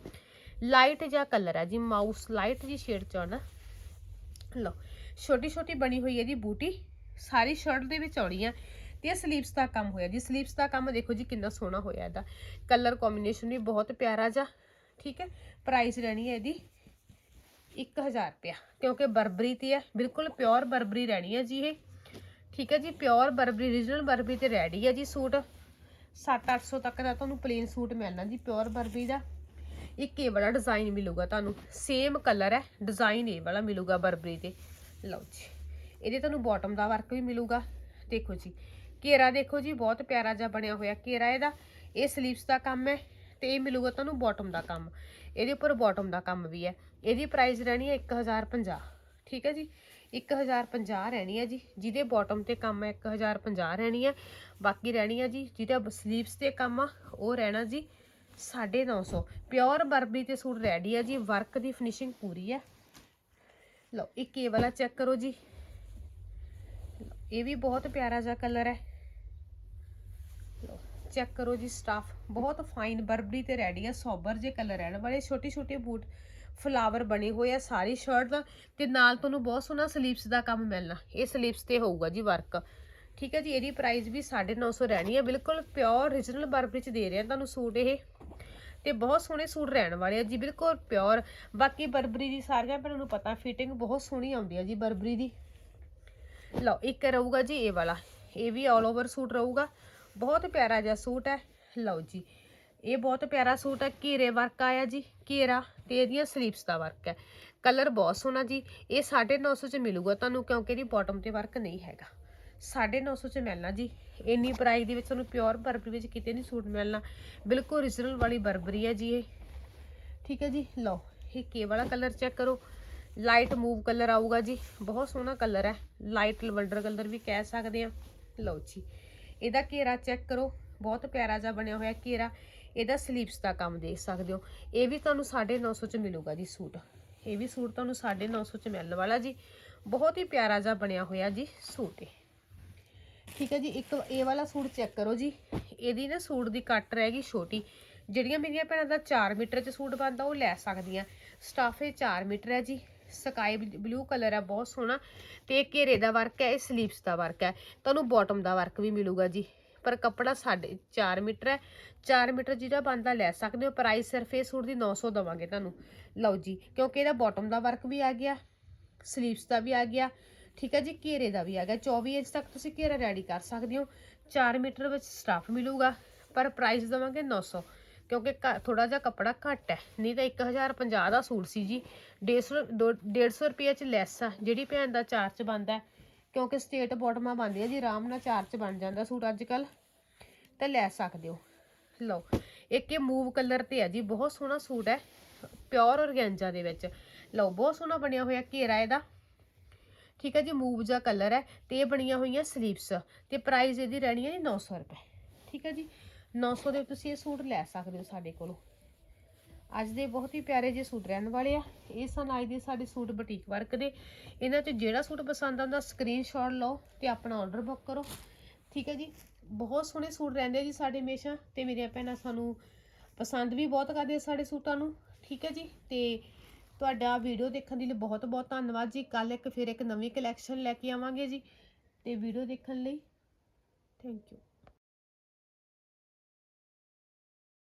ਲਾਈਟ ਜਿਹਾ ਕਲਰ ਹੈ ਜੀ ਮਾਊਸ ਲਾਈਟ ਜੀ ਸ਼ੇਡ ਚ ਆਉਣਾ ਲਓ ਛੋਟੀ ਛੋਟੀ ਬਣੀ ਹੋਈ ਹੈ ਜੀ ਬੂਟੀ, ਸਾਰੀ ਸ਼ਰਟ ਦੇ ਵਿੱਚ ਆਉਣੀ ਹੈ ਤੇ ਇਹ ਸਲੀਵਸ ਦਾ ਕੰਮ ਹੋਇਆ ਜੀ। ਸਲੀਵਸ ਦਾ ਕੰਮ ਦੇਖੋ ਜੀ ਕਿੰਨਾ ਸੋਹਣਾ ਹੋਇਆ ਇਹਦਾ। ਕਲਰ ਕੰਬੀਨੇਸ਼ਨ ਵੀ ਬਹੁਤ ਪਿਆਰਾ ਜਿਹਾ, ਠੀਕ ਹੈ। ਪ੍ਰਾਈਸ ਰਹਿਣੀ ਹੈ ਇਹਦੀ 1000 ਰੁਪਇਆ, ਕਿਉਂਕਿ ਬਰਬਰੀ ਤੇ ਹੈ ਬਿਲਕੁਲ ਪਿਓਰ ਬਰਬਰੀ ਰਹਿਣੀ ਹੈ ਜੀ ਇਹ। ਠੀਕ ਹੈ ਜੀ ਪਿਓਰ ਬਰਬਰੀ ਰੀਜਨਲ ਬਰਬਰੀ ਤੇ ਰੈਡੀ ਹੈ ਜੀ ਸੂਟ। 7-800 ਤੱਕ ਦਾ ਤੁਹਾਨੂੰ ਪਲੇਨ ਸੂਟ ਮਿਲਣਾ ਜੀ ਪਿਓਰ ਬਰਬਰੀ ਦਾ। ਇੱਕ ਇਹ ਵਾਲਾ ਡਿਜ਼ਾਈਨ ਮਿਲੂਗਾ ਤੁਹਾਨੂੰ ਸੇਮ ਕਲਰ ਹੈ ਡਿਜ਼ਾਈਨ ਇਹ ਵਾਲਾ ਮਿਲੂਗਾ ਬਰਬਰੀ ਤੇ। ਲਓ ਜੀ, ਇਹਦੇ ਤੁਹਾਨੂੰ ਬਾਟਮ ਦਾ ਵਰਕ ਵੀ ਮਿਲੂਗਾ। ਦੇਖੋ ਜੀ, ਘੇਰਾ ਦੇਖੋ ਜੀ, ਬਹੁਤ ਪਿਆਰਾ ਜਿਹਾ ਬਣਿਆ ਹੋਇਆ ਘੇਰਾ ਇਹਦਾ। ਇਹ ਸਲੀਵਸ ਦਾ ਕੰਮ ਹੈ ਤੇ ਇਹ ਮਿਲੂਗਾ ਤੁਹਾਨੂੰ ਬਾਟਮ ਦਾ ਕੰਮ। ਇਹਦੇ ਉੱਪਰ ਬਾਟਮ ਦਾ ਕੰਮ ਵੀ ਹੈ। ਇਹਦੀ ਪ੍ਰਾਈਸ ਰਹਿਣੀ ਹੈ 1050 ਠੀਕ ਹੈ ਜੀ? 1050 ਰਹਿਣੀ ਹੈ ਜੀ ਜਿਹਦੇ ਬਾਟਮ ਤੇ ਕੰਮ ਹੈ 1050 ਰਹਿਣੀ ਹੈ ਬਾਕੀ ਰਹਿਣੀ ਹੈ ਜੀ ਜਿਹਦੇ ਸਲੀਵਸ ਤੇ ਕੰਮ ਆ ਉਹ ਰਹਿਣਾ ਜੀ 950 ਪਿਓਰ ਬਰਬਰੀ ਤੇ ਸੂਟ ਰੈਡੀ ਹੈ ਜੀ ਵਰਕ ਦੀ ਫਿਨਿਸ਼ਿੰਗ ਪੂਰੀ ਹੈ। ਲਓ ਇੱਕ ਇਹ ਵਾਲਾ ਚੈੱਕ ਕਰੋ ਜੀ। ਲਓ, ਇਹ ਵੀ ਬਹੁਤ ਪਿਆਰਾ ਜਿਹਾ ਕਲਰ ਹੈ। ਲਓ ਚੈੱਕ ਕਰੋ ਜੀ ਸਟਾਫ ਬਹੁਤ ਫਾਈਨ ਬਰਬਰੀ ਤੇ ਰੈਡੀ ਹੈ ਸੋਬਰ ਜੇ ਕਲਰ ਰਹਿਣ ਵਾਲੇ ਛੋਟੇ ਛੋਟੇ ਬੂਟ। ਫਲਾਵਰ ਬਣੇ ਹੋਏ ਆ ਸਾਰੀ ਸ਼ਰਟ ਦਾ ਤੇ ਨਾਲ ਤੁਹਾਨੂੰ ਬਹੁਤ ਸੋਹਣਾ ਸਲੀਵਸ ਦਾ ਕੰਮ ਮਿਲਣਾ। ਇਹ ਸਲੀਵਸ ਤੇ ਹੋਊਗਾ ਜੀ ਵਰਕ ਠੀਕ ਹੈ ਜੀ, ਇਹਦੀ ਪ੍ਰਾਈਸ ਵੀ 950 ਰਹਿਣੀ ਹੈ ਬਿਲਕੁਲ ਪਿਓਰ ਰੀਜਨਲ ਬਰਬਰੀ ਚ ਦੇ ਰਿਹਾ ਤੁਹਾਨੂੰ ਸੂਟ ਇਹ। ਤੇ ਬਹੁਤ ਸੋਹਣੇ ਸੂਟ ਰਹਿਣ ਵਾਲੇ ਆ ਜੀ, ਬਿਲਕੁਲ ਪਿਓਰ ਬਾਕੀ ਬਰਬਰੀ ਦੀ ਸਾਰੀਆਂ ਭੈਣਾਂ ਨੂੰ ਪਤਾ ਫਿਟਿੰਗ ਬਹੁਤ ਸੋਹਣੀ ਆਉਂਦੀ ਆ ਜੀ ਬਰਬਰੀ ਦੀ। ਲਓ, ਇੱਕ ਰਹੂਗਾ ਜੀ ਇਹ ਵਾਲਾ। ਇਹ ਵੀ ਆਲ ਓਵਰ ਸੂਟ ਰਹੂਗਾ। ਬਹੁਤ ਪਿਆਰਾ ਜਿਹਾ ਸੂਟ ਹੈ। ਲਓ ਜੀ ਇਹ ਬਹੁਤ ਪਿਆਰਾ ਸੂਟ ਹੈ, ਘੇਰੇ ਵਰਕ ਆਇਆ ਜੀ, ਘੇਰਾ ਤੇ ਇਹਦੀਆਂ ਸਲੀਵਸ ਦਾ ਵਰਕ ਹੈ। ਕਲਰ ਬਹੁਤ ਸੋਹਣਾ ਜੀ, ਇਹ 950 ਚ ਮਿਲੂਗਾ ਤੁਹਾਨੂੰ ਕਿਉਂਕਿ ਇਹਦੀ ਬਾਟਮ ਤੇ ਵਰਕ ਨਹੀਂ ਹੈਗਾ। 950 ਚ ਮਿਲਣਾ ਜੀ, ਇੰਨੀ ਪ੍ਰਾਈਸ ਦੇ ਵਿੱਚ ਤੁਹਾਨੂੰ ਪਿਓਰ ਬਰਬਰੀ ਵਿੱਚ ਕਿਤੇ ਨਹੀਂ ਸੂਟ ਮਿਲਣਾ। ਬਿਲਕੁਲ ਓਰੀਜਨਲ ਵਾਲੀ ਬਰਬਰੀ ਹੈ ਜੀ ਇਹ। ਠੀਕ ਹੈ ਜੀ, ਲਓ, ਇਹ ਕੇ ਵਾਲਾ ਕਲਰ ਚੈੱਕ ਕਰੋ। ਲਾਈਟ ਮੂਵ ਕਲਰ ਆਊਗਾ ਜੀ, ਬਹੁਤ ਸੋਹਣਾ ਕਲਰ ਹੈ। ਲਾਈਟ ਲਵੰਡਰ ਕਲਰ ਵੀ ਕਹਿ ਸਕਦੇ ਆ ਲਓ ਜੀ, ਇਹਦਾ ਘੇਰਾ ਚੈੱਕ ਕਰੋ, ਬਹੁਤ ਪਿਆਰਾ ਜਿਹਾ ਬਣਿਆ ਹੋਇਆ ਘੇਰਾ। ਇਹਦਾ ਸਲੀਵਸ ਦਾ ਕੰਮ ਦੇਖ ਸਕਦੇ ਹੋ। ਇਹ ਵੀ ਤੁਹਾਨੂੰ 950 ਚ ਮਿਲੂਗਾ ਜੀ ਸੂਟ। ਇਹ ਵੀ ਸੂਟ ਤੁਹਾਨੂੰ 950 ਚ ਮਿਲਣ ਵਾਲਾ ਜੀ। ਬਹੁਤ ਹੀ ਪਿਆਰਾ ਜਿਹਾ ਬਣਿਆ ਹੋਇਆ ਜੀ ਸੂਟ ਇਹ। ਠੀਕ ਹੈ ਜੀ, ਇੱਕ ਇਹ ਵਾਲਾ ਸੂਟ ਚੈੱਕ ਕਰੋ ਜੀ। ਇਹਦੀ ਨਾ ਸੂਟ ਦੀ ਕੱਟ ਰਹਿ ਗਈ ਛੋਟੀ। ਜਿਹੜੀਆਂ ਮੇਰੀਆਂ ਭੈਣਾਂ ਦਾ 4 ਮੀਟਰ ਚ ਸੂਟ ਬਣਦਾ ਉਹ ਲੈ ਸਕਦੀਆਂ। ਸਟਾਫੇ ਇਹ 4 ਮੀਟਰ ਹੈ ਜੀ। ਸਕਾਈ ਬਲੂ ਕਲਰ ਹੈ, ਬਹੁਤ ਸੋਹਣਾ। ਤੇ ਇਹ ਘੇਰੇ ਦਾ ਵਰਕ ਹੈ, ਇਹ ਸਲੀਵਸ ਦਾ ਵਰਕ ਹੈ। ਤੁਹਾਨੂੰ ਬਾਟਮ ਦਾ ਵਰਕ ਵੀ ਮਿਲੂਗਾ ਜੀ। ਪਰ ਕੱਪੜਾ ਸਾਡੇ 4 ਮੀਟਰ ਹੈ। 4 ਮੀਟਰ ਜਿਹੜਾ ਬੰਦਾ ਲੈ ਸਕਦੇ ਹੋ ਪ੍ਰਾਈਸ ਸਿਰਫ ਇਹ ਸੂਟ ਦੀ 900 ਦਵਾਂਗੇ ਤੁਹਾਨੂੰ। ਲਓ ਜੀ, ਕਿਉਂਕਿ ਇਹਦਾ ਬਾਟਮ ਦਾ ਵਰਕ ਵੀ ਆ ਗਿਆ ਸਲੀਵਸ ਦਾ ਵੀ ਆ ਗਿਆ, ਠੀਕ ਹੈ ਜੀ, ਘੇਰੇ ਦਾ ਵੀ ਆ ਗਿਆ। 24 ਇੰਚ ਤੱਕ ਤੁਸੀਂ ਘੇਰਾ ਰੈਡੀ ਕਰ ਸਕਦੇ ਹੋ। 4 ਮੀਟਰ ਵਿੱਚ ਸਟਾਫ ਮਿਲੂਗਾ, ਪਰ ਪ੍ਰਾਈਸ ਦਵਾਂਗੇ 900 ਕਿਉਂਕਿ ਥੋੜਾ ਜਿਹਾ ਕੱਪੜਾ ਘੱਟ ਹੈ। ਨਹੀਂ ਤਾਂ 1050 ਦਾ ਸੂਟ ਸੀ ਜੀ। 150 150 ਰੁਪਏ ਚ ਲੈਸ ਆ। ਜਿਹੜੀ ਭੈਣ ਦਾ ਚਾਰ ਚ ਬੰਦਾ ਕਿਉਂਕਿ ਸਟੇਟ ਬਾਟਮਾਂ ਬਣਦੀਆਂ ਜੀ, ਆਰਾਮ ਨਾਲ ਚਾਰ ਚ ਬਣ ਜਾਂਦਾ ਸੂਟ ਅੱਜ ਕੱਲ ਤਾਂ ਲੈ ਸਕਦੇ ਹੋ। ਲਓ, ਇੱਕ ਇਹ ਮੂਵ ਕਲਰ ਤੇ ਹੈ ਜੀ, ਬਹੁਤ ਸੋਹਣਾ ਸੂਟ ਹੈ ਪਿਓਰ ਔਰਗੈਂਜਾ ਦੇ ਵਿੱਚ। ਲਓ, ਬਹੁਤ ਸੋਹਣਾ ਬਣਿਆ ਹੋਇਆ ਘੇਰਾ ਇਹਦਾ। ਠੀਕ ਹੈ ਜੀ ਮੂਵ ਜਾ ਕਲਰ ਹੈ, ਤੇ ਇਹ ਬਣੀਆਂ ਹੋਈਆਂ ਸਲੀਵਸ ਤੇ ਪ੍ਰਾਈਸ ਇਹਦੀ ਰਹਿਣੀ ਹੈ ਜੀ 900 ਰੁਪਏ। ਠੀਕ ਹੈ ਜੀ 900 ਦੇ ਤੁਸੀਂ ਇਹ ਸੂਟ ਲੈ ਸਕਦੇ ਹੋ ਸਾਡੇ ਕੋਲੋਂ। ਅੱਜ ਦੇ ਬਹੁਤ ਹੀ ਪਿਆਰੇ ਜੇ ਸੂਟ ਰਹਿਣ ਵਾਲੇ ਆ। ਇਹ ਸਨ ਅੱਜ ਦੇ ਸਾਡੇ ਸੂਟ ਬੁਟੀਕ ਵਰਕ ਦੇ। ਇਹਨਾਂ 'ਚ ਜਿਹੜਾ ਸੂਟ ਪਸੰਦ ਆਉਂਦਾ ਸਕਰੀਨਸ਼ਾਟ ਲਓ ਤੇ ਆਪਣਾ ਆਰਡਰ ਬੁੱਕ ਕਰੋ। ਠੀਕ ਹੈ ਜੀ? ਬਹੁਤ ਸੋਹਣੇ ਸੂਟ ਰਹਿੰਦੇ ਜੀ ਸਾਡੇ ਹਮੇਸ਼ਾ ਤੇ ਮੇਰੀਆਂ ਭੈਣਾਂ ਸਾਨੂੰ ਪਸੰਦ ਵੀ ਬਹੁਤ ਕਰਦੇ ਸਾਡੇ ਸੂਟਾਂ ਨੂੰ। ਠੀਕ ਹੈ ਜੀ? ਤੇ ਤੁਹਾਡਾ ਵੀਡੀਓ ਦੇਖਣ ਦੇ ਲਈ ਬਹੁਤ ਬਹੁਤ ਧੰਨਵਾਦ ਜੀ। ਕੱਲ ਇੱਕ ਫਿਰ ਇੱਕ ਨਵੀਂ ਕਲੈਕਸ਼ਨ ਲੈ ਕੇ ਆਵਾਂਗੇ ਜੀ। ਤੇ ਵੀਡੀਓ ਦੇਖਣ ਲਈ ਥੈਂਕ ਯੂ